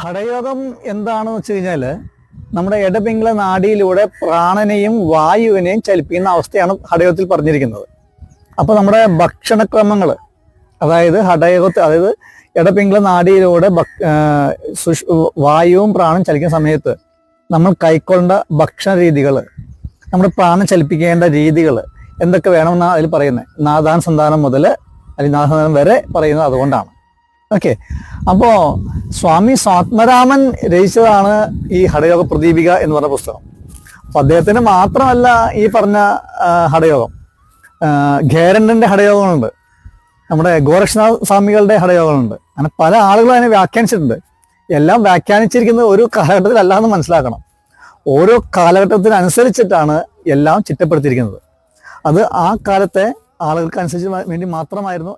ഹഠയോഗം എന്താണെന്ന് വെച്ച് കഴിഞ്ഞാൽ നമ്മുടെ ഇടപിംഗള നാടിയിലൂടെ പ്രാണനെയും വായുവിനെയും ചലിപ്പിക്കുന്ന അവസ്ഥയാണ് ഹടയോഗത്തിൽ പറഞ്ഞിരിക്കുന്നത്. അപ്പോൾ നമ്മുടെ ഭക്ഷണക്രമങ്ങൾ അതായത് ഹടയോഗത്തിൽ അതായത് ഇടപിംഗള നാടിയിലൂടെ വായുവും പ്രാണനും ചലിക്കുന്ന സമയത്ത് നമ്മൾ കൈക്കൊണ്ട ഭക്ഷണ രീതികൾ നമ്മുടെ പ്രാണൻ ചലിപ്പിക്കേണ്ട രീതികൾ എന്തൊക്കെ വേണമെന്നാണ് അതിൽ പറയുന്നത് നാദാൻ സന്താനം മുതൽ അല്ലെങ്കിൽ നാദാനം വരെ പറയുന്നത് അതുകൊണ്ടാണ്. ഓക്കെ. അപ്പോ സ്വാമി സ്വാത്മരാമൻ രചിച്ചതാണ് ഈ ഹഠയോഗ പ്രദീപിക എന്ന് പറഞ്ഞ പുസ്തകം. അപ്പൊ അദ്ദേഹത്തിന് മാത്രമല്ല ഈ പറഞ്ഞ ഹടയോഗം ഖേരണ്ടന്റെ ഹഠയോഗങ്ങളുണ്ട്. നമ്മുടെ ഗോരക്ഷനാഥ സ്വാമികളുടെ ഹഠയോഗങ്ങളുണ്ട്. അങ്ങനെ പല ആളുകളും അതിനെ വ്യാഖ്യാനിച്ചിട്ടുണ്ട്. എല്ലാം വ്യാഖ്യാനിച്ചിരിക്കുന്നത് ഒരു കാലഘട്ടത്തിലല്ല എന്ന് മനസ്സിലാക്കണം. ഓരോ കാലഘട്ടത്തിനനുസരിച്ചിട്ടാണ് എല്ലാം ചിട്ടപ്പെടുത്തിയിരിക്കുന്നത്. അത് ആ കാലത്തെ ആളുകൾക്ക് അനുസരിച്ച് വേണ്ടി മാത്രമായിരുന്നു